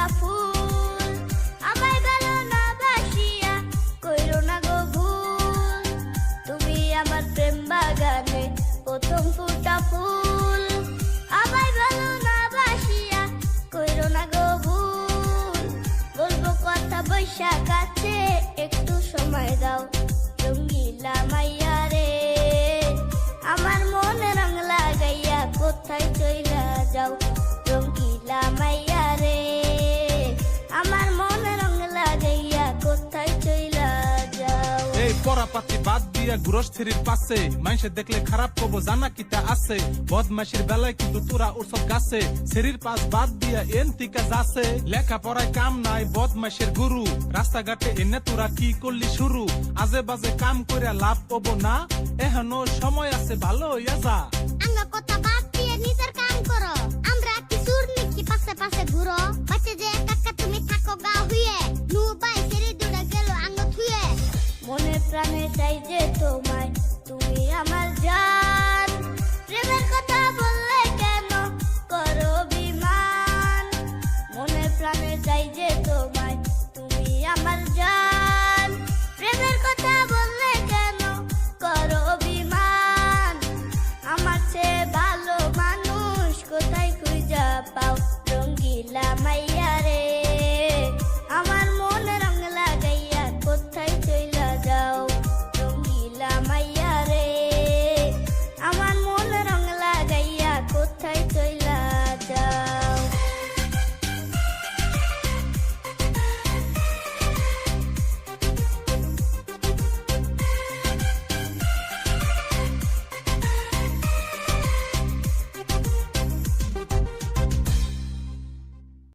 গাঁদা ফুল। আমায় ভালো না বাসিয়া কইরো না গো ভুল। তুমি আমার প্রেম বাগানে প্রথম ফুটা ফুল। আমায় ভালো না বাসিয়া কইরো না গো ভুল। বলব কথা বৈশাখা দিয়া গুরস পাশে। মানুষে দেখলে খারাপ কবো জানা আছে? বদমাসির বেলায় কিন্তু তোরা গাছে। পাশ বাদ দিয়া এন লেখা পড়ায় কাম নাই বদমাসের গুরু। রাস্তাঘাটে এনে তোরা কি করলি শুরু? আজে বাজে কাম করে লাভ পাবো না? এখনও সময় আছে ভালো হইয়া যা কথা বাদ